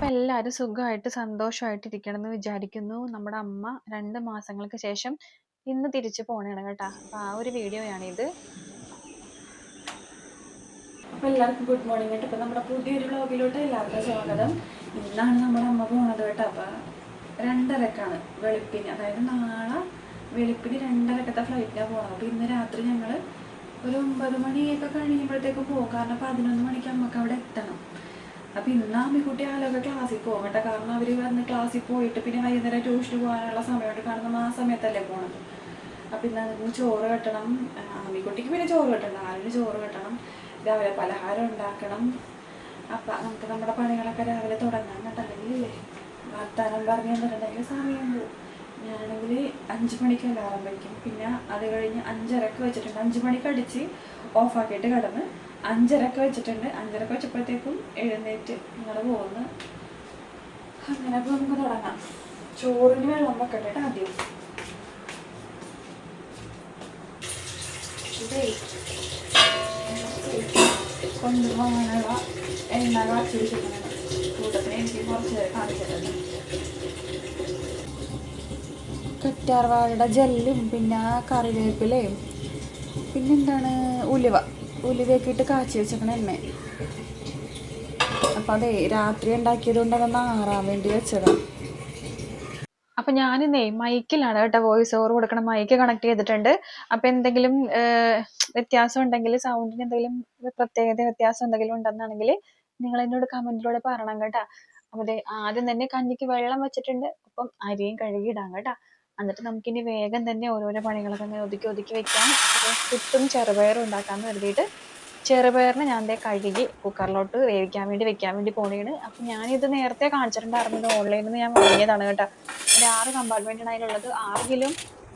അപ്പൊ എല്ലാവരും സുഖമായിട്ട് സന്തോഷമായിട്ട് ഇരിക്കണം എന്ന് വിചാരിക്കുന്നു. നമ്മുടെ അമ്മ രണ്ട് മാസങ്ങൾക്ക് ശേഷം ഇന്ന് തിരിച്ചു പോണേണ് കേട്ടാ. അപ്പൊ ആ ഒരു വീഡിയോയാണിത്. അപ്പോൾ എല്ലാവർക്കും ഗുഡ് മോർണിംഗ് കേട്ടോ. അപ്പോൾ നമ്മുടെ പുതിയൊരു വ്ളോഗിലോട്ട് എല്ലാവർക്കും സ്വാഗതം. ഇന്നാണ് നമ്മുടെ അമ്മ പോണത് കേട്ടോ. അപ്പോൾ രണ്ടരക്കാണ് വെളുപ്പിന്. അതായത് നാളെ വെളുപ്പിന് രണ്ടരക്കത്തെ ഫ്ലൈറ്റിനാണ് പോകണം അപ്പോൾ ഇന്ന് രാത്രി ഞങ്ങൾ ഒരു ഒമ്പത് മണിയൊക്കെ കഴിയുമ്പോഴത്തേക്ക് പോകും കാരണം പതിനൊന്ന് മണിക്ക് അമ്മയ്ക്ക് അവിടെ എത്തണം. അപ്പോൾ ഇന്ന് അമ്മിക്കുട്ടി ആലൊക്കെ ക്ലാസ്സിൽ പോകട്ടെ കാരണം അവർ വന്ന് ക്ലാസ്സിൽ പോയിട്ട് പിന്നെ വൈകുന്നേരം ട്യൂഷന് പോകാനുള്ള സമയമുണ്ട് കാരണം ആ സമയത്തല്ലേ പോണത്. അപ്പം ഇന്ന് അതിന് ചോറ് കെട്ടണം അമ്മിക്കുട്ടിക്ക് പിന്നെ ചോറ് കെട്ടണം ആലിന് ചോറ് കെട്ടണം രാവിലെ പലഹാരം ഉണ്ടാക്കണം. അപ്പം നമുക്ക് നമ്മുടെ പണികളൊക്കെ രാവിലെ തുടങ്ങാൻ കേട്ടല്ലെങ്കിൽ വർത്താനം പറഞ്ഞു തന്നിട്ടുണ്ടെങ്കിൽ സമയം പോകും ഞാനാണെങ്കിൽ അഞ്ച് മണിക്ക് അലാറം വയ്ക്കും പിന്നെ അത് കഴിഞ്ഞ് അഞ്ചരക്ക് വെച്ചിട്ടുണ്ട്. അഞ്ച് മണിക്ക് അടിച്ച് ഓഫാക്കിയിട്ട് കിടന്ന് അഞ്ചരക്ക് വെച്ചിട്ടുണ്ട്. അഞ്ചരക്ക് വെച്ചപ്പോഴത്തേക്കും എഴുന്നേറ്റ് നിങ്ങൾ പോകുന്നു. അങ്ങനെ അപ്പോൾ നമുക്ക് തുടങ്ങാം. ചോറിന് വെള്ളം വെക്കട്ടെ ട്ടോ ആദ്യം കൊണ്ടുപോകാനുള്ള എണ്ണ കാച്ചി വെച്ചിരിക്കുന്നത്. കൂട്ടത്തിന് എനിക്ക് കുറച്ച് കാണിച്ചിട്ടുണ്ട്. കറ്റാർവാഴയുടെ ജെല്ലും പിന്നെ കറിവേപ്പിലയും പിന്നെന്താണ്? ഉലുവ. ഉലുവയൊക്കെ ഇട്ട് കാച്ചി വെച്ചേക്കണ എണ്ണ. അപ്പം അതെ രാത്രി ഉണ്ടാക്കിയത് കൊണ്ട് അതൊന്ന് ആറാൻ വേണ്ടി വെച്ചതാണ് അപ്പൊ ഞാനിന്നേ മൈക്കിലാണ് കേട്ടോ വോയിസ് ഓവർ കൊടുക്കണം. മൈക്ക് കണക്ട് ചെയ്തിട്ടുണ്ട്. അപ്പൊ എന്തെങ്കിലും വ്യത്യാസം ഉണ്ടെങ്കിൽ സൗണ്ടിന് എന്തെങ്കിലും പ്രത്യേകത വ്യത്യാസം എന്തെങ്കിലും ഉണ്ടെന്നാണെങ്കിൽ നിങ്ങൾ എന്നോട് കമന്റിലൂടെ പറയണം കേട്ടാ. അപ്പൊ ആദ്യം തന്നെ കഞ്ഞിക്ക് വെള്ളം വെച്ചിട്ടുണ്ട്. അപ്പം അരിയും കഴുകിയിടാം കേട്ടാ. എന്നിട്ട് നമുക്കിനി വേഗം തന്നെ ഓരോരോ പണികളൊക്കെ അങ്ങനെ ഒതുക്കി ഒതുക്കി വെക്കാം. പുട്ടും ചെറുപയറും ഉണ്ടാക്കാമെന്ന് കരുതിയിട്ട് ചെറുപയറിനെ ഞാൻ ദേ കഴുകി കുക്കറിലോട്ട് വേവിക്കാൻ വേണ്ടി വെക്കാൻ വേണ്ടി പോണേണ്. അപ്പൊ ഞാനിത് നേരത്തെ കാണിച്ചിട്ടുണ്ടായിരുന്നു ഓൺലൈനിൽ നിന്ന് ഞാൻ വാങ്ങിയതാണ് കേട്ടോ. ഒരു ആറ് കമ്പാർട്ട്മെന്റ് ആണ് അതിലുള്ളത്. ആറ് കിലോ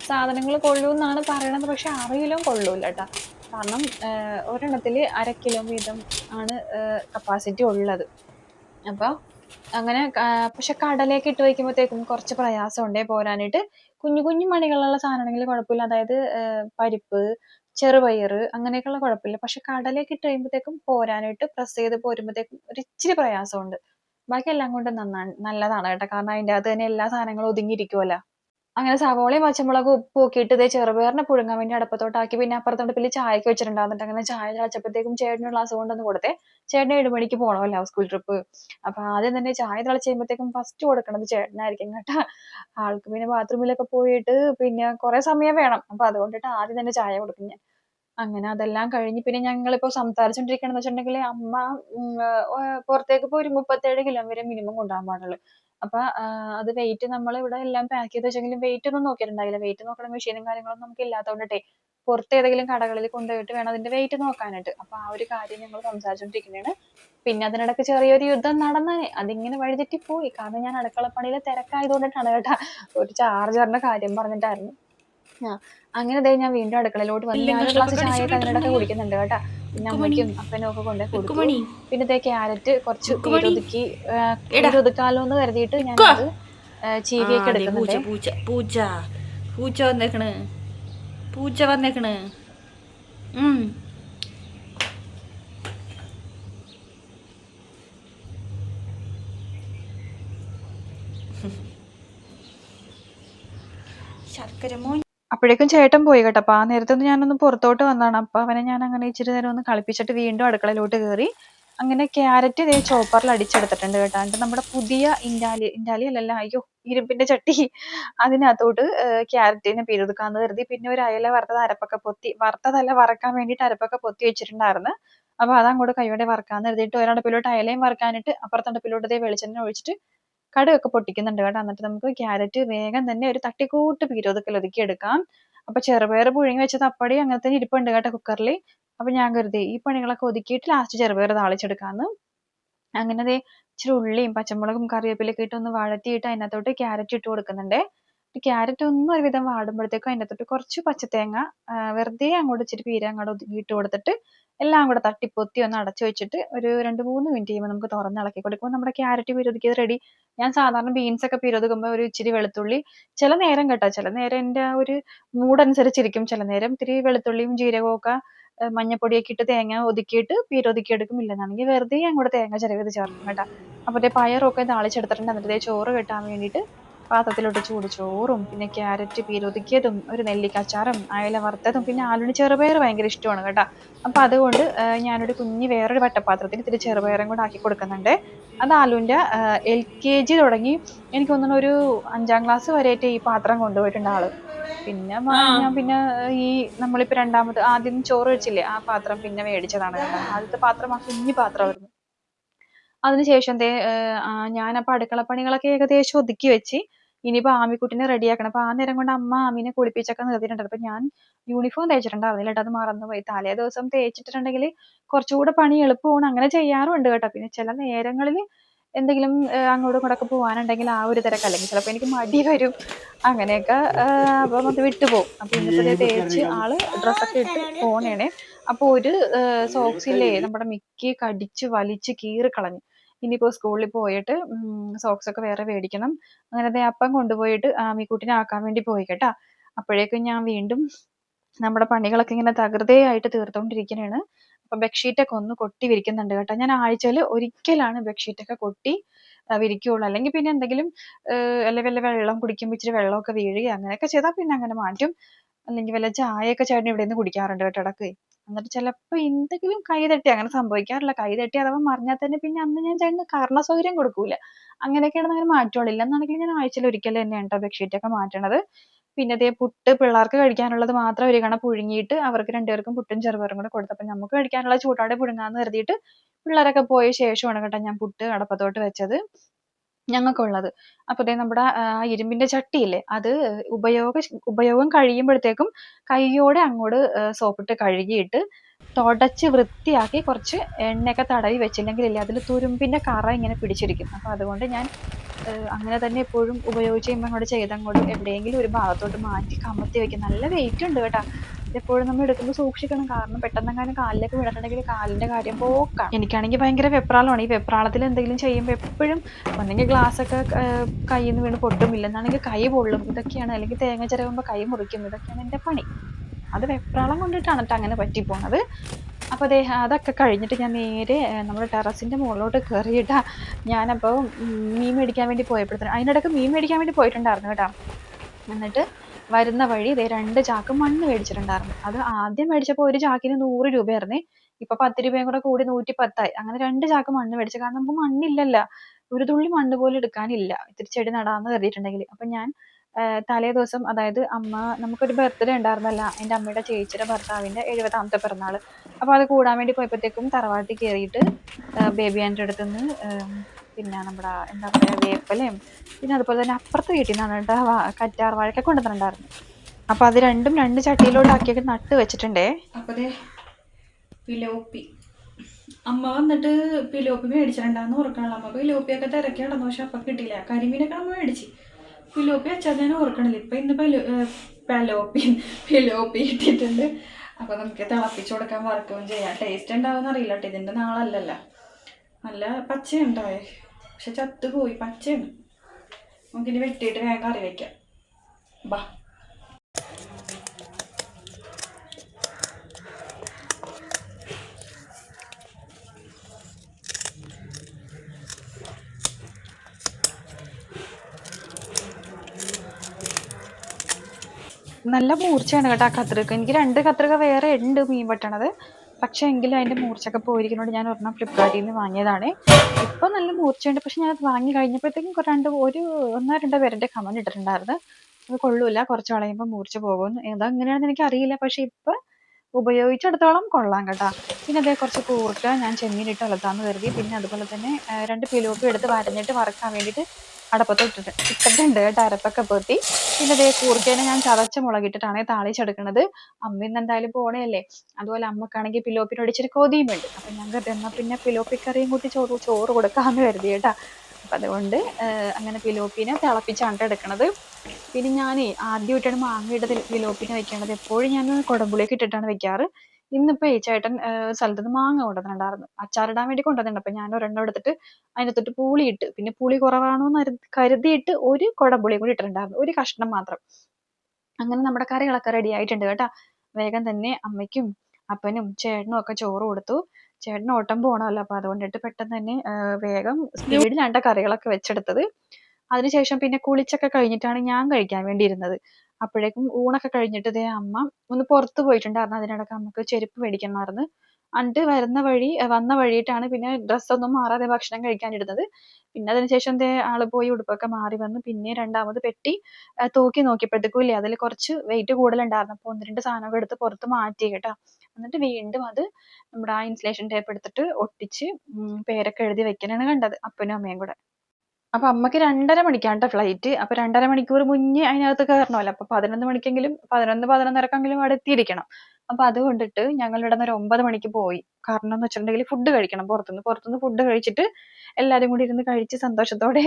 സാധനങ്ങൾ കൊള്ളൂ എന്നാണ് പറയണത്. പക്ഷെ ആറ് കിലോ കൊള്ളൂല കേട്ടോ. കാരണം ഒരെണ്ണത്തിൽ അര കിലോ വീതം ആണ് കപ്പാസിറ്റി ഉള്ളത്. അപ്പോൾ അങ്ങനെ പക്ഷെ കടലേക്ക് ഇട്ട് വയ്ക്കുമ്പോഴത്തേക്കും കുറച്ച് പ്രയാസം ഉണ്ടേ പോരാനായിട്ട്. കുഞ്ഞു കുഞ്ഞു മണികളുള്ള സാധനമാണെങ്കിൽ കുഴപ്പമില്ല. അതായത് പരിപ്പ് ചെറുപയർ അങ്ങനെയൊക്കെയുള്ള കുഴപ്പമില്ല. പക്ഷെ കടലേക്ക് ഇട്ട് കഴിയുമ്പോഴത്തേക്കും പോരാനായിട്ട് പ്രസ് ചെയ്ത് പോരുമ്പോഴത്തേക്കും ഒരു ഇച്ചിരി പ്രയാസമുണ്ട്. ബാക്കി എല്ലാം കൊണ്ടും നന്നാണ് നല്ലതാണ് കേട്ടോ. കാരണം അതിന്റെ അകത്ത് തന്നെ എല്ലാ സാധനങ്ങളും ഒതുങ്ങിയിരിക്കുമല്ലോ അങ്ങനെ സവോളയും പച്ചമുളകും ഉപ്പും ഒക്കെ ഇട്ട് ഇതേ ചെറുപയറിനെ പുഴുങ്ങാൻ വേണ്ടി അടുപ്പത്തോട്ടാക്കി. പിന്നെ അപ്പുറത്തടുപ്പിൽ ചായക്ക് വെച്ചിട്ടുണ്ടാകുന്നുണ്ട് അങ്ങനെ ചായ തിളച്ചപ്പോഴത്തേക്കും ചേട്ടന് ഗ്ലാസ് ഉണ്ടെന്ന് കൊടുത്തേ. ചേട്ടന് ഏഴ് മണിക്ക് പോകണമല്ലോ സ്കൂൾ ട്രിപ്പ് അപ്പൊ ആദ്യം തന്നെ ചായ തിളച്ച് കഴിയുമ്പോഴത്തേക്കും ഫസ്റ്റ് കൊടുക്കണത് ചേട്ടനായിരിക്കും കേട്ടോ. ആൾക്ക് പിന്നെ ബാത്റൂമിലൊക്കെ പോയിട്ട് പിന്നെ കുറെ സമയം വേണം. അപ്പൊ അതുകൊണ്ടിട്ട് ആദ്യം തന്നെ ചായ കൊടുക്കും ഞാൻ. അങ്ങനെ അതെല്ലാം കഴിഞ്ഞ് പിന്നെ ഞങ്ങൾ ഇപ്പൊ സംസാരിച്ചോണ്ടിരിക്കണെന്ന് വെച്ചിട്ടുണ്ടെങ്കിൽ അമ്മ ഉം, ഏർ പുറത്തേക്ക് ഇപ്പൊ ഒരു മുപ്പത്തേഴ് കിലോ വരെ മിനിമം കൊണ്ടുപോകാൻ പാടുള്ളൂ. അപ്പൊ അത് വെയിറ്റ് നമ്മൾ ഇവിടെ എല്ലാം പാക്ക് ചെയ്ത് വെച്ചെങ്കിലും വെയിറ്റ് ഒന്നും നോക്കിയിട്ടുണ്ടായില്ല. വെയിറ്റ് നോക്കണ മെഷീനും കാര്യങ്ങളൊന്നും നമുക്ക് ഇല്ലാത്തതുകൊണ്ടിട്ടേ പുറത്ത് ഏതെങ്കിലും കടകളിൽ കൊണ്ടുപോയിട്ട് വേണം അതിന്റെ വെയിറ്റ് നോക്കാനായിട്ട്. അപ്പൊ ആ ഒരു കാര്യം ഞങ്ങൾ സംസാരിച്ചോണ്ടിരിക്കുന്നതാണ് പിന്നെ അതിനിടയ്ക്ക് ചെറിയൊരു യുദ്ധം നടന്നേ അതിങ്ങനെ വഴിതെറ്റി പോയി കാരണം ഞാൻ അടുക്കളപ്പണിയിലെ തിരക്കായതുകൊണ്ടിട്ടാണ് കേട്ടാ. ഒരു ചാർജറിന്റെ കാര്യം പറഞ്ഞിട്ടായിരുന്നു. അങ്ങനെ ദേ ഞാൻ വീണ്ടും അടുക്കളയിലോട്ട് വന്നു ഞാൻ ഗ്ലാസ് ചായ കണ്ണടൊക്കെ കുടിക്കുന്നുണ്ട് കേട്ടാ. പിന്നെ അമ്മയ്ക്കും അപ്പനും ഒക്കെ കൊണ്ടേ കൊടുക്കും പിന്നെ ദേ ക്യാരറ്റ് കുറച്ച് ഒതുക്കി ഒതുക്കാലോ എന്ന് കരുതിയിട്ട് ഞാൻ അത് ചീവിയൊക്കെ എടുക്കുന്നുണ്ട്. പൂച്ച പൂച്ച. പൂച്ച വന്നേക്കണ്. പൂച്ച വന്നേക്കണ്. ഉം. ശർക്കര മോൻ അപ്പോഴേക്കും ചേട്ടൻ പോയി കേട്ടോ. അപ്പൊ ആ നേരത്തൊന്ന് ഞാനൊന്ന് പുറത്തോട്ട് വന്നതാണ്. അപ്പൊ അവനെ ഞാൻ അങ്ങനെ ഇച്ചിരി നേരം ഒന്ന് കളിപ്പിച്ചിട്ട് വീണ്ടും അടുക്കളയിലോട്ട് കയറി. അങ്ങനെ ക്യാരറ്റ് ഇതേ ചോപ്പറിൽ അടിച്ചെടുത്തിട്ടുണ്ട് കേട്ടോ. എന്നിട്ട് നമ്മുടെ പുതിയ ഇൻഡാലി ഇൻഡാലി അല്ലല്ല അയ്യോ ഇരുമ്പിന്റെ ചട്ടി. അതിനകത്തോട്ട് ക്യാരറ്റിനെ പിരുതുക്കാന്ന് കരുതി. പിന്നെ ഒരു അയല വറുത്തത് അരപ്പൊക്കെ പൊത്തി വറുത്തതല്ല വറക്കാൻ വേണ്ടിയിട്ട് അരപ്പൊക്കെ പൊത്തി വെച്ചിട്ടുണ്ടായിരുന്നു. അപ്പൊ അതങ്ങോട്ട് കൈയോടെ വറക്കാന്ന് കരുതിയിട്ട് ഒരടപ്പിലോട്ട് അയലയും വറക്കാനിട്ട് അപ്പുറത്തടപ്പിലോട്ട് ഇതേ വെളിച്ചെണ്ണ ഒഴിച്ചിട്ട് കടുകൊക്കെ പൊട്ടിക്കുന്നുണ്ട് കേട്ടോ. എന്നിട്ട് നമുക്ക് ക്യാരറ്റ് വേഗം തന്നെ ഒരു തട്ടിക്കൂട്ട് പീരോതൊക്കെ ഒതുക്കി എടുക്കാം അപ്പൊ ചെറുപയർ പുഴുങ്ങി വെച്ച തപ്പടി അങ്ങനെ തന്നെ ഇരിപ്പുണ്ട് കേട്ടോ കുക്കറിൽ. അപ്പൊ ഞാൻ കരുതി ഈ പണികളൊക്കെ ഒതുക്കിയിട്ട് ലാസ്റ്റ് ചെറുപയർ താളിച്ചെടുക്കാന്ന്. അങ്ങനെ ദേ ഇച്ചിരി ഉള്ളിയും പച്ചമുളകും കറിവേപ്പിലൊക്കെ ഇട്ട് ഒന്ന് വഴറ്റിയിട്ട് അതിനകത്തോട്ട് ക്യാരറ്റ് ഇട്ട് കൊടുക്കുന്നുണ്ടേ. ക്യാരറ്റ് ഒന്നും ഒരുവിധം വാടുമ്പോഴത്തേക്കും അതിനകത്തോട്ട് കുറച്ച് പച്ചത്തേങ്ങ വെറുതെ അങ്ങോട്ട് ഇച്ചിരി പീര അങ്ങോട്ട് ഇട്ട് കൊടുത്തിട്ട് എല്ലാം കൂടെ തട്ടിപ്പൊത്തി ഒന്ന് അടച്ചു വെച്ചിട്ട് ഒരു രണ്ട് മൂന്ന് മിനിറ്റ് കഴിയുമ്പോൾ നമുക്ക് തുറന്ന് ഇളക്കി കൊടുക്കുമ്പോൾ നമ്മുടെ ക്യാരറ്റ് പിരുതുക്കിയത് റെഡി ഞാൻ സാധാരണ ബീൻസ് ഒക്കെ പിരുതുക്കുമ്പോൾ ഒരു ഇച്ചിരി വെളുത്തുള്ളി ചില നേരം കേട്ടോ ചില നേരം എന്റെ ഒരു മൂഡ് അനുസരിച്ചിരിക്കും. ചില നേരം ഇത്തിരി വെളുത്തുള്ളിയും ജീരകവും ഒക്കെ മഞ്ഞപ്പൊടിയൊക്കെ ഇട്ട് തേങ്ങ ഒതുക്കിയിട്ട് പീരൊതുക്കിയെടുക്കും. ഇല്ലെന്നാണെങ്കിൽ വെറുതെ ഞാൻ കൂടെ തേങ്ങ ചിരവിയത് ചേർക്കും കേട്ടോ. അപ്പോൾ പയറൊക്കെ താളിച്ചെടുത്തിട്ടുണ്ട്. എന്നിട്ട് ചോറ് കെട്ടാൻ വേണ്ടിയിട്ട് പാത്രത്തിലോട്ട് ചൂട് ചോറും പിന്നെ ക്യാരറ്റ് പീരൊതുക്കിയതും ഒരു നെല്ലിക്കച്ചാറും അയല വറുത്തതും പിന്നെ ആലുവിന് ചെറുപയർ ഭയങ്കര ഇഷ്ടമാണ് കേട്ടോ. അപ്പം അതുകൊണ്ട് ഞാനൊരു കുഞ്ഞ് വേറൊരു വട്ടപ്പാത്രത്തിൽ ഇത്തിരി ചെറുപയറും കൂടെ ആക്കി കൊടുക്കുന്നുണ്ട്. അത് ആലുവിന്റെ എൽ കെ ജി തുടങ്ങി എനിക്ക് തോന്നുന്നു ഒരു അഞ്ചാം ക്ലാസ് വരെയായിട്ട് ഈ പാത്രം കൊണ്ടുപോയിട്ടുണ്ട് ആൾ. പിന്നെ ഞാൻ പിന്നെ ഈ നമ്മളിപ്പോൾ രണ്ടാമത് ആദ്യം ചോറ് വെച്ചില്ലേ ആ പാത്രം പിന്നെ മേടിച്ചതാണ് കേട്ടോ. ആദ്യത്തെ പാത്രം ആ കുഞ്ഞു പാത്രമായിരുന്നു. അതിനുശേഷം ആ ഞാനപ്പോൾ അടുക്കളപ്പണികളൊക്കെ ഏകദേശം ഒതുക്കി വെച്ച് ഇനിയിപ്പോൾ ആമിക്കുട്ടിനെ റെഡിയാക്കണം അപ്പോൾ ആ നേരം കൊണ്ട് അമ്മ ആമിനെ കുളിപ്പിച്ചൊക്കെ നിർത്തിയിട്ടുണ്ട്. അപ്പോൾ ഞാൻ യൂണിഫോം തേച്ചിട്ടുണ്ടായിരുന്നില്ല കേട്ടോ അത് മറന്നുപോയി. തലേ ദിവസം തേച്ചിട്ടുണ്ടെങ്കിൽ കുറച്ചുകൂടെ പണി എളുപ്പമാണ്. അങ്ങനെ ചെയ്യാറുണ്ട് കേട്ടോ. പിന്നെ ചില നേരങ്ങളിൽ എന്തെങ്കിലും അങ്ങോട്ടും ഇങ്ങോട്ടൊക്കെ പോകാനുണ്ടെങ്കിൽ ആ ഒരു തിരക്ക്. അല്ലെങ്കിൽ ചിലപ്പോൾ എനിക്ക് മടി വരും. അങ്ങനെയൊക്കെ അപ്പൊ അപ്പം അത് വിട്ടുപോകും. അപ്പോൾ ഇന്നിപ്പോൾ ദേ തേച്ച് ആൾ ഡ്രസ്സൊക്കെ ഇട്ട് പോണേണേ. അപ്പോൾ ഒരു സോക്സില്ലേ നമ്മുടെ മിക്കി കടിച്ച് വലിച്ച് കീറി കളഞ്ഞു ഇനിയിപ്പോൾ സ്കൂളിൽ പോയിട്ട് സോക്സ് ഒക്കെ വേറെ മേടിക്കണം. അങ്ങനെ അതേ അപ്പം കൊണ്ടുപോയിട്ട് ആമിക്കുട്ടിനെ ആക്കാൻ വേണ്ടി പോയി കേട്ടാ. അപ്പോഴേക്കും ഞാൻ വീണ്ടും നമ്മുടെ പണികളൊക്കെ ഇങ്ങനെ തകൃതയായിട്ട് തീർത്തുകൊണ്ടിരിക്കുകയാണ് അപ്പൊ ബെഡ്ഷീറ്റ് ഒക്കെ ഒന്ന് കൊട്ടി വിരിക്കുന്നുണ്ട് കേട്ടോ. ഞാൻ ആഴ്ചയിൽ ഒരിക്കലാണ് ബെഡ്ഷീറ്റ് ഒക്കെ കൊട്ടി വിരിക്കുകയുള്ളൂ അല്ലെങ്കിൽ പിന്നെ എന്തെങ്കിലും വല്ല വല്ല വെള്ളം കുടിക്കുമ്പോൾ ഇച്ചിരി വെള്ളമൊക്കെ വീഴുക അങ്ങനെയൊക്കെ ചെയ്താൽ പിന്നെ അങ്ങനെ മാറ്റും. അല്ലെങ്കിൽ വല്ല ചായയൊക്കെ ചേട്ടൻ ഇവിടെ നിന്ന് കുടിക്കാറുണ്ട് കേട്ടോ ഇടയ്ക്ക് എന്നിട്ട് ചിലപ്പോൾ എന്തെങ്കിലും കൈ തട്ടി അങ്ങനെ സംഭവിക്കാറില്ല. കൈ തട്ടി അഥവാ മറിഞ്ഞാൽ തന്നെ പിന്നെ അന്ന് ഞാൻ ചേട്ടന് കാരണ സൗകര്യം കൊടുക്കൂല. അങ്ങനെയൊക്കെയാണ് അങ്ങനെ മാറ്റുള്ളൂ. ഇല്ലെന്നാണെങ്കിൽ ഞാൻ ആഴ്ചയിൽ ഒരിക്കൽ തന്നെയാണ് കേട്ടോ ബെഡ്ഷീറ്റ് ഒക്കെ മാറ്റണത്. പിന്നെ ദേ പുട്ട് പിള്ളേർക്ക് കഴിക്കാനുള്ളത് മാത്രം ഒരു കണ പുഴുങ്ങിയിട്ട് അവർക്ക് രണ്ടുപേർക്കും പുട്ടും ചെറുപയറും കൂടെ കൊടുത്തപ്പോൾ നമുക്ക് കഴിക്കാനുള്ള ചൂടോടെ പുഴുങ്ങാന്ന് കരുതിയിട്ട് പിള്ളേരൊക്കെ പോയ ശേഷമാണ് കേട്ടോ ഞാൻ പുട്ട് അടപ്പത്തോട്ട് വെച്ചത്. ഞങ്ങൾക്കുള്ളത്. അപ്പോൾ ദേ നമ്മുടെ ഇരുമ്പിന്റെ ചട്ടിയില്ലേ അത് ഉപയോഗ ഉപയോഗം കഴിയുമ്പോഴത്തേക്കും കൈയോടെ അങ്ങോട്ട് സോപ്പിട്ട് കഴുകിയിട്ട് തുടച്ച് വൃത്തിയാക്കി കുറച്ച് എണ്ണയൊക്കെ തടവി വെച്ചില്ലെങ്കിൽ ഇല്ലേ അതിൽ തുരുമ്പിന്റെ കറ ഇങ്ങനെ പിടിച്ചിരിക്കും. അപ്പോൾ അതുകൊണ്ട് ഞാൻ അങ്ങനെ തന്നെ എപ്പോഴും ഉപയോഗിച്ച് കഴിയുമ്പോൾ അങ്ങോട്ട് ചെയ്തങ്ങോട്ട് എവിടെയെങ്കിലും ഒരു ഭാഗത്തോട്ട് മാറ്റി കമത്തി വെക്കും. നല്ല വെയിറ്റ് ഉണ്ട് കേട്ടോ. എപ്പോഴും നമ്മൾ എടുക്കുമ്പോൾ സൂക്ഷിക്കണം. കാരണം പെട്ടെന്നെങ്ങാനും കാലിലേക്ക് വിടണമെങ്കിൽ കാലിന്റെ കാര്യം പോക്കാണ്. എനിക്കാണെങ്കിൽ ഭയങ്കര വെപ്രാളമാണ്. ഈ വെപ്രാളത്തിൽ എന്തെങ്കിലും ചെയ്യുമ്പോൾ എപ്പോഴും ഒന്നെങ്കിൽ ഗ്ലാസ് ഒക്കെ കയ്യിൽ നിന്ന് വീണ് പൊട്ടും ഇല്ലെന്നാണെങ്കിൽ കൈ പൊള്ളും. ഇതൊക്കെയാണ്. അല്ലെങ്കിൽ തേങ്ങ ചിരവുമ്പോൾ കൈ മുറിക്കും. ഇതൊക്കെയാണ് എന്റെ പണി. അത് വെപ്രാളം കൊണ്ടിട്ടാണ് കേട്ടോ അങ്ങനെ പറ്റിപ്പോണത്. അപ്പോൾ അതെ അതൊക്കെ കഴിഞ്ഞിട്ട് ഞാൻ നേരെ നമ്മുടെ ടെറസിന്റെ മുകളിലോട്ട് കയറിയിട്ടാ ഞാനപ്പോൾ മീൻ മേടിക്കാൻ വേണ്ടി പോയപ്പോഴത്തേനും അതിനിടയ്ക്ക് മീൻ മേടിക്കാൻ വേണ്ടി പോയിട്ടുണ്ടായിരുന്നു കേട്ടോ. എന്നിട്ട് വരുന്ന വഴി ഇതേ രണ്ട് ചാക്ക് മണ്ണ് മേടിച്ചിട്ടുണ്ടായിരുന്നു. അത് ആദ്യം മേടിച്ചപ്പോൾ ഒരു ചാക്കിന് നൂറ് രൂപയായിരുന്നേ. ഇപ്പൊ പത്ത് രൂപയും കൂടെ കൂടി നൂറ്റി പത്തായി അങ്ങനെ രണ്ട് ചാക്ക് മണ്ണ് മേടിച്ചു. കാരണം നമുക്ക് മണ്ണില്ലല്ല. ഒരു തുള്ളി മണ്ണ് പോലും എടുക്കാനില്ല. ഇത്തിരി ചെടി നടാന്ന് കരുതിയിട്ടുണ്ടെങ്കിൽ. അപ്പൊ ഞാൻ തലേ ദിവസം അതായത് അമ്മ നമുക്കൊരു ബർത്ത്ഡേ ഉണ്ടായിരുന്നല്ല. എന്റെ അമ്മയുടെ ചേച്ചിയുടെ ഭർത്താവിന്റെ എഴുപതാമത്തെ പിറന്നാൾ. അപ്പൊ അത് കൂടാൻ വേണ്ടി പോയപ്പോഴത്തേക്കും തറവാട്ടിൽ കയറിയിട്ട് ബേബി ആന്റെ അടുത്ത് നിന്ന് പിന്നെ നമ്മുടെ എന്താ പറയുക വേപ്പലയും പിന്നെ അതുപോലെ തന്നെ അപ്പുറത്ത് വീട്ടിൽ നിന്നാണ് കേട്ടോ കറ്റാർ വാഴയൊക്കെ കൊണ്ടുവന്നിട്ടുണ്ടായിരുന്നു. അപ്പൊ അത് രണ്ടും രണ്ട് ചട്ടിയിലോട്ടാക്കിയൊക്കെ നട്ട് വെച്ചിട്ടുണ്ടേ. അപ്പോൾ പിലോപ്പി. അമ്മ വന്നിട്ട് പിലോപ്പി മേടിച്ചിട്ടുണ്ടാന്ന് ഓർക്കണല്ലോ അമ്മ പിലോപ്പിയൊക്കെ തിരക്കി നടന്നു പക്ഷെ അപ്പൊ കിട്ടിയില്ല. കരിമീനൊക്കെ അമ്മ മേടിച്ച്. പിലോപ്പി വെച്ചാൽ ഞാൻ ഓർക്കണില്ല ഇപ്പൊ ഇന്ന് പലോ പലോപ്പി കിട്ടിയിട്ടുണ്ട്. അപ്പൊ നമുക്ക് തിളപ്പിച്ചു കൊടുക്കാൻ വർക്കും ചെയ്യാം. ടേസ്റ്റ് ഉണ്ടാവുമെന്ന് അറിയില്ല കേട്ടോ. ഇതിന്റെ നാളല്ലല്ല. നല്ല പച്ചയുണ്ടാവേ പക്ഷെ ചത്തുപോയി പച്ചയാണ്. നമുക്കിനി വെട്ടിയിട്ട് വേഗം കറി വയ്ക്കാം ബാ. നല്ല മൂർച്ചയാണ് കേട്ടോ ആ കത്രിക. എനിക്ക് രണ്ട് കത്രിക വേറെ ഉണ്ട് മീൻ വെട്ടണത്. പക്ഷെ എങ്കിലും അതിന്റെ മൂർച്ചയൊക്കെ പോയിരിക്കുന്നതുകൊണ്ട് ഞാൻ ഒരെണ്ണം ഫ്ലിപ്കാർട്ടിൽ നിന്ന് വാങ്ങിയതാണ്. ഇപ്പൊ നല്ല മൂർച്ചയുണ്ട്. പക്ഷേ ഞാൻ അത് വാങ്ങി കഴിഞ്ഞപ്പോഴത്തേക്കും രണ്ട് ഒരു ഒന്നോ രണ്ടോ പേരുടെ കമന്റ് ഇട്ടിട്ടുണ്ടായിരുന്നു. അത് കൊള്ളൂല. കുറച്ച് കളയുമ്പോൾ മൂർച്ച എന്താ അതങ്ങനെയാണെന്ന് എനിക്ക് അറിയില്ല പക്ഷേ ഇപ്പൊ ഉപയോഗിച്ചിടത്തോളം കൊള്ളാം കേട്ടോ. പിന്നെ അതേ കുറച്ച് കൂർക്ക ഞാൻ ചെമ്മീനിട്ട് വളർത്താന്ന് കരുതി. പിന്നെ അതുപോലെ തന്നെ രണ്ട് പിലോപ്പി എടുത്ത് വരഞ്ഞിട്ട് വറക്കാൻ വേണ്ടിയിട്ട് അടപ്പത്ത് ഇട്ടിട്ട് ഇട്ടിട്ടുണ്ട്. കേട്ടോ അരപ്പൊക്കെ പൊത്തി പിന്നെ അതേ കൂർക്കേനെ ഞാൻ ചതച്ച മുളകിട്ടിട്ടാണ് താളിച്ചെടുക്കണത് അമ്മ എന്തായാലും പോണേയല്ലേ. അതുപോലെ അമ്മക്കാണെങ്കിൽ പിലോപ്പിനോട് ഇച്ചിരി കൊതിയും ഉണ്ട് അപ്പൊ ഞാൻ കരുതി എന്നാ പിന്നെ പിലോപ്പി കറിയും കൂട്ടി ചോറ് ചോറ് കൊടുക്കാമെന്ന് കരുതി കേട്ടാ. അപ്പൊ അതുകൊണ്ട് അങ്ങനെ പിലോപ്പിനെ തിളപ്പിച്ചാണ് എടുക്കണത്. പിന്നെ ഞാനേ ആദ്യമായിട്ടാണ് മാങ്ങ ഇട്ട് പിലോപ്പിനെ വെക്കണത് എപ്പോഴും ഞാൻ കുടമ്പുളിയൊക്കെ ഇട്ടിട്ടാണ് വെക്കാറ്. ഇന്നിപ്പോ ഈ ചേട്ടൻ സ്ഥലത്ത് നിന്ന് മാങ്ങ കൊണ്ടുവന്നിട്ടുണ്ടായിരുന്നു. അച്ചാറിടാൻ വേണ്ടി കൊണ്ടുവന്നിട്ടുണ്ട്. അപ്പൊ ഞാൻ ഒരെണ്ണം എടുത്തിട്ട് അതിനകത്തോട്ട് പുളി ഇട്ട് പിന്നെ പുളി കുറവാണോ എന്ന് കരുതിയിട്ട് ഒരു കുടം പുളിയും കൂടി ഇട്ടിട്ടുണ്ടായിരുന്നു. ഒരു കഷ്ണം മാത്രം. അങ്ങനെ നമ്മുടെ കറികളൊക്കെ റെഡി ആയിട്ടുണ്ട് കേട്ടോ. വേഗം തന്നെ അമ്മയ്ക്കും അപ്പനും ചേട്ടനും ഒക്കെ ചോറ് കൊടുത്തു. ചേട്ടൻ ഓട്ടം പോകണമല്ലോ അപ്പൊ അതുകൊണ്ടിട്ട് പെട്ടെന്ന് തന്നെ വേഗം സ്പീഡിലാണ് കറികളൊക്കെ വെച്ചെടുത്തത്. അതിനുശേഷം പിന്നെ കുളിച്ചൊക്കെ കഴിഞ്ഞിട്ടാണ് ഞാൻ കഴിക്കാൻ വേണ്ടി ഇരുന്നത് അപ്പോഴേക്കും ഊണൊക്കെ കഴിഞ്ഞിട്ട് ദേ അമ്മ ഒന്ന് പുറത്ത് പോയിട്ടുണ്ടായിരുന്നു. അതിനിടയ്ക്ക് അമ്മയ്ക്ക് ചെരുപ്പ് മേടിക്കണമായിരുന്നു. എന്നിട്ട് വരുന്ന വഴി വന്ന വഴിയിട്ടാണ് പിന്നെ ഡ്രസ്സ് ഒന്നും മാറാതെ ഭക്ഷണം കഴിക്കാനിരുന്നത്. പിന്നെ അതിനുശേഷം ദേ ആൾ പോയി ഉടുപ്പൊക്കെ മാറി വന്ന് പിന്നെ രണ്ടാമത് പെട്ടി തൂക്കി നോക്കിയപ്പോഴത്തേക്കും ഇല്ലേ അതിൽ കുറച്ച് വെയിറ്റ് കൂടുതലുണ്ടായിരുന്നു. അപ്പോൾ ഒന്ന് രണ്ട് സാധനമൊക്കെ എടുത്ത് പുറത്ത് മാറ്റി കേട്ടോ. എന്നിട്ട് വീണ്ടും അത് നമ്മുടെ ആ ഇൻസുലേഷൻ ടേപ്പ് എടുത്തിട്ട് ഒട്ടിച്ച് പേരൊക്കെ എഴുതി വെക്കലാണ് കണ്ടത് അപ്പനും അമ്മയും കൂടെ. അപ്പൊ അമ്മയ്ക്ക് രണ്ടര മണിക്കാണ് ഫ്ലൈറ്റ് അപ്പൊ രണ്ടര മണിക്കൂർ മുന്നേ അതിനകത്ത് കയറണമല്ലോ അപ്പൊ പതിനൊന്ന് മണിക്കെങ്കിലും പതിനൊന്ന് പതിനൊന്നരക്കെങ്കിലും അവിടെ എത്തിയിരിക്കണം. അപ്പൊ അതുകൊണ്ടിട്ട് ഞങ്ങൾ ഇവിടെ നിന്ന് ഒരു ഒമ്പത് മണിക്ക് പോയി. കാരണം എന്ന് വെച്ചിട്ടുണ്ടെങ്കിൽ ഫുഡ് കഴിക്കണം പുറത്തുനിന്ന്. പുറത്തുനിന്ന് ഫുഡ് കഴിച്ചിട്ട് എല്ലാരും കൂടി ഇരുന്ന് കഴിച്ച് സന്തോഷത്തോടെ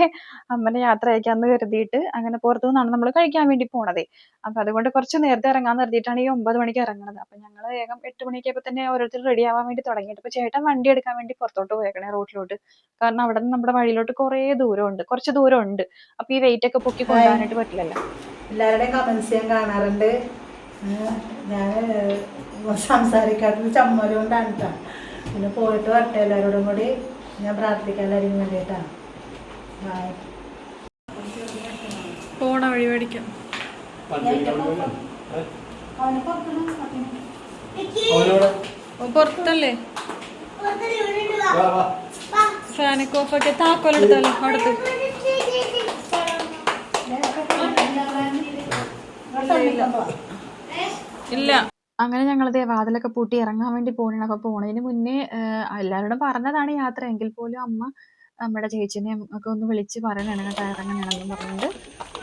അമ്മനെ യാത്ര അയക്കാന്ന് കരുതിയിട്ട് അങ്ങനെ പുറത്തുനിന്നാണ് നമ്മൾ കഴിക്കാൻ വേണ്ടി പോണതേ. അപ്പൊ അതുകൊണ്ട് കുറച്ച് നേരത്തെ ഇറങ്ങാന്ന് കരുതിയിട്ടാണ് ഈ ഒമ്പത് മണിക്ക് ഇറങ്ങുന്നത്. അപ്പൊ ഞങ്ങൾ വേഗം എട്ട് മണിയൊക്കെ തന്നെ ഓരോരുത്തർ റെഡി ആവാൻ വേണ്ടി തുടങ്ങിയിട്ട്. ഇപ്പൊ ചേട്ടൻ വണ്ടി എടുക്കാൻ വേണ്ടി പുറത്തോട്ട് പോയേക്കണേ റോട്ടിലോട്ട് കാരണം അവിടെ നിന്ന് നമ്മുടെ വഴിയിലോട്ട് കുറേ ദൂരമുണ്ട്. കുറച്ച് ദൂരം ഉണ്ട്. അപ്പൊ ഈ വെയിറ്റ് ഒക്കെ പൊക്കി കൊണ്ടുപോകാനായിട്ട് പറ്റില്ലല്ലോ. എല്ലാവരുടെയും കമൻസ് ഞാൻ കാണാറുണ്ട്. ഞാൻ സംസാരിക്കാത്ത ചമ്മൽ കൊണ്ടാണ് കേട്ടോ പിന്നെ പോയിട്ട് വരട്ടെ എല്ലാവരോടും കൂടി. ഞാൻ പ്രാർത്ഥിക്കാൻ എല്ലാവരും വേണ്ടിയിട്ടാണ്. ബായ് പോണ വഴി മേടിക്കാം. പുറത്തല്ലേ? ഫാനൊക്കെ ഓഫാക്കി താക്കോലെടുത്താലോ അടുത്ത് ഇല്ല. അങ്ങനെ ഞങ്ങൾ വാതിലൊക്കെ പൂട്ടി ഇറങ്ങാൻ വേണ്ടി പോകണം അപ്പൊ പോണതിന് മുന്നേ എല്ലാവരോടും പറഞ്ഞതാണ് യാത്ര. എങ്കിൽ പോലും അമ്മ നമ്മുടെ ചേച്ചിനെയും ഒക്കെ ഒന്ന് വിളിച്ച് പറയണം കേട്ടോ ഇറങ്ങണമെന്നും പറഞ്ഞിട്ട്.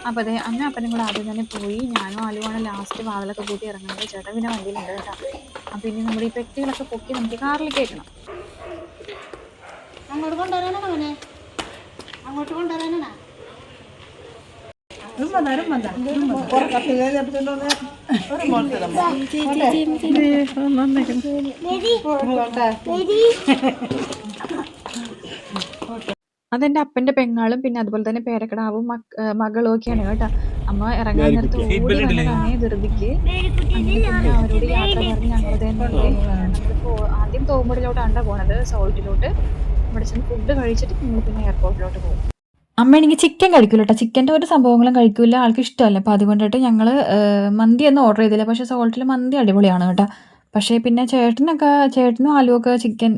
അപ്പൊ അതെ അമ്മ അപ്പനും കൂടെ ആദ്യം തന്നെ പോയി. ഞാനും ആലുവാണ് ലാസ്റ്റ് വാതിലൊക്കെ പൂട്ടി ഇറങ്ങുന്നത്. ചേട്ടൻ പിന്നെ വണ്ടിയിലുണ്ട് കേട്ടോ. അപ്പൊ ഇനി നമ്മുടെ ഈ പെട്ടികളൊക്കെ പൊക്കി നമുക്ക് കാറിൽ കേൾക്കണം അങ്ങോട്ട് കൊണ്ടുവരാനാണ് അവനെ അങ്ങോട്ട് കൊണ്ടുവരാനാണ് അതെന്റെ അപ്പന്റെ പെങ്ങളും പിന്നെ അതുപോലെ തന്നെ പേരക്കിടാവും മകളും ഒക്കെയാണ് കേട്ടോ. അമ്മ ഇറങ്ങാൻ നേരത്ത് ഓടി ധൃതിക്ക്. അവരോട് യാത്ര പറഞ്ഞ് ഞങ്ങൾ ആദ്യം തോമ്പടിലോട്ടാണ് പോണത് സോൾട്ടിലോട്ട്. ഇവിടെ ചെന്ന് ഫുഡ് കഴിച്ചിട്ട് ഞങ്ങൾ പിന്നെ എയർപോർട്ടിലോട്ട് പോകും. അമ്മ എനിക്ക് ചിക്കൻ കഴിക്കില്ല കേട്ടോ ചിക്കന്റെ ഒരു സംഭവങ്ങളും കഴിക്കില്ല ആൾക്ക് ഇഷ്ടമല്ല. അപ്പോൾ അതുകൊണ്ടിട്ട് ഞങ്ങൾ മന്തി ഒന്നും ഓർഡർ ചെയ്തില്ല. പക്ഷേ സോൾട്ടിൽ മന്തി അടിപൊളിയാണ് കേട്ടോ. പക്ഷേ പിന്നെ ചേട്ടനൊക്കെ ചേട്ടനും ആലുവൊക്കെ ചിക്കൻ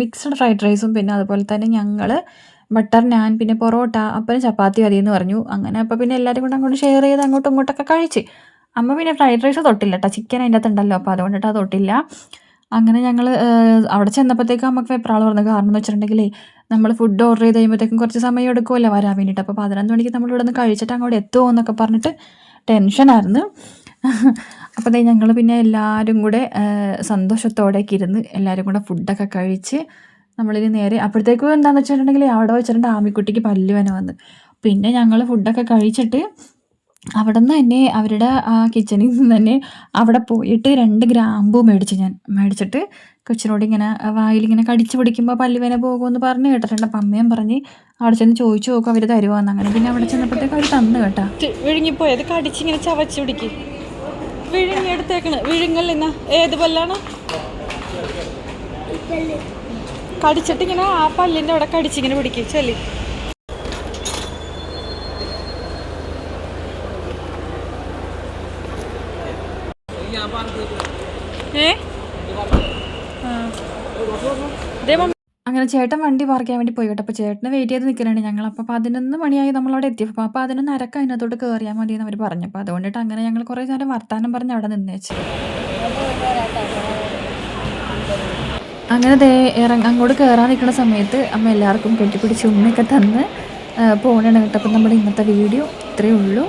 മിക്സ്ഡ് ഫ്രൈഡ് റൈസും പിന്നെ അതുപോലെ തന്നെ ഞങ്ങൾ ബട്ടർ നാൻ പിന്നെ പൊറോട്ട അപ്പനും ചപ്പാത്തി മതി എന്ന് പറഞ്ഞു. അങ്ങനെ അപ്പോൾ പിന്നെ എല്ലാവരും കൂടെ അങ്ങോട്ട് ഷെയർ ചെയ്ത് അങ്ങോട്ടും ഇങ്ങോട്ടൊക്കെ കഴിച്ച്. അമ്മ പിന്നെ ഫ്രൈഡ് റൈസ് തൊട്ടില്ല കേട്ടോ. ചിക്കൻ അതിന്റെ അകത്തുണ്ടല്ലോ അപ്പോൾ അതുകൊണ്ടിട്ട് അത് തൊട്ടില്ല. അങ്ങനെ ഞങ്ങൾ അവിടെ ചെന്നപ്പോഴത്തേക്കും നമുക്ക് വെപ്രാളം പറഞ്ഞു കാരണം എന്ന് വെച്ചിട്ടുണ്ടെങ്കിലേ നമ്മൾ ഫുഡ് ഓർഡർ ചെയ്ത് കഴിയുമ്പോഴത്തേക്കും കുറച്ച് സമയം എടുക്കുമല്ലോ വരാൻ വേണ്ടിയിട്ട്. അപ്പോൾ പതിനൊന്ന് മണിക്ക് നമ്മൾ ഇവിടെ നിന്ന് കഴിച്ചിട്ട് അങ്ങോട്ട് എത്തുമോ എന്നൊക്കെ പറഞ്ഞിട്ട് ടെൻഷനായിരുന്നു അപ്പോൾ അതേ ഞങ്ങൾ പിന്നെ എല്ലാവരും കൂടെ സന്തോഷത്തോടെയൊക്കെ ഇരുന്ന് എല്ലാവരും കൂടെ ഫുഡൊക്കെ കഴിച്ച് നമ്മളിനി നേരെ അപ്പോഴത്തേക്കും എന്താണെന്ന് വെച്ചിട്ടുണ്ടെങ്കിൽ അവിടെ വെച്ചിട്ടുണ്ട് ആമിക്കുട്ടിക്ക് പല്ലുവന വേന വന്ന്. പിന്നെ ഞങ്ങൾ ഫുഡൊക്കെ കഴിച്ചിട്ട് അവിടെ നിന്ന് തന്നെ അവരുടെ ആ കിച്ചണിൽ നിന്ന് തന്നെ അവിടെ പോയിട്ട് രണ്ട് ഗ്രാമ്പൂ മേടിച്ചു ഞാൻ. മേടിച്ചിട്ട് കൊച്ചിനോട് ഇങ്ങനെ വായിലിങ്ങനെ കടിച്ചു പിടിക്കുമ്പോൾ പല്ലുവേന പോകുമെന്ന് പറഞ്ഞ് കേട്ടിട്ടുണ്ട്. അപ്പം അമ്മയും പറഞ്ഞ് അവിടെ ചെന്ന് ചോദിച്ചു നോക്കും അവർ തരുവാന്ന് അങ്ങനെ. പിന്നെ അവിടെ ചെന്നപ്പോഴത്തേക്ക് അവർ തന്നു കേട്ടാ. വിഴുങ്ങിപ്പോയത് കടിച്ചിങ്ങനെ ചവച്ച് പിടിക്ക്. വിഴുങ്ങിയെടുത്തേക്കണ് വിഴുങ്ങല്ലെന്ന ഏത് പല്ലാണ്? കടിച്ചിട്ടിങ്ങനെ ആ പല്ലിന്റെ അവിടെ കടിച്ചിങ്ങനെ പിടിക്കും. ചെല്ലി ഏ ആ. ദേ മമ്മി. അങ്ങനെ ചേട്ടൻ വണ്ടി പാർക്ക് ചെയ്യാൻ വേണ്ടി പോയി കേട്ടോ. അപ്പോൾ ചേട്ടനെ വെയിറ്റ് ചെയ്ത് നിൽക്കലാണ് ഞങ്ങൾ. അപ്പോൾ പതിനൊന്ന് മണിയായി നമ്മളവിടെ എത്തി. അപ്പോൾ പതിനൊന്ന് അരക്ക അതിനകത്തോട്ട് കയറിയാൽ മതി എന്ന് അവർ പറഞ്ഞു. അപ്പോൾ അതുകൊണ്ടിട്ട് അങ്ങനെ ഞങ്ങൾ കുറേ നേരം വർത്താനം പറഞ്ഞ് അവിടെ നിന്നേച്ചു അങ്ങനെ ദേ ഇറങ്ങ അങ്ങോട്ട് കയറാൻ നിൽക്കുന്ന സമയത്ത് അമ്മ എല്ലാവർക്കും കെട്ടിപ്പിടിച്ച് ഉമ്മയൊക്കെ തന്ന് പോകണതാണ് കേട്ടോ. അപ്പോൾ നമ്മുടെ ഇന്നത്തെ വീഡിയോ ഇത്രയേ ഉള്ളൂ.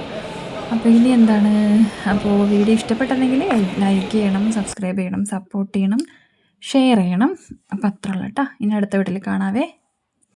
അപ്പോൾ ഇനി എന്താണ്? അപ്പോൾ വീഡിയോ ഇഷ്ടപ്പെട്ടെങ്കിൽ ലൈക്ക് ചെയ്യണം സബ്സ്ക്രൈബ് ചെയ്യണം സപ്പോർട്ട് ചെയ്യണം. ഷെയർ ചെയ്യണം. അപ്പം അത്ര ഉള്ളൂ കേട്ടോ. ഇനി അടുത്ത വീട്ടിൽ കാണാവേ.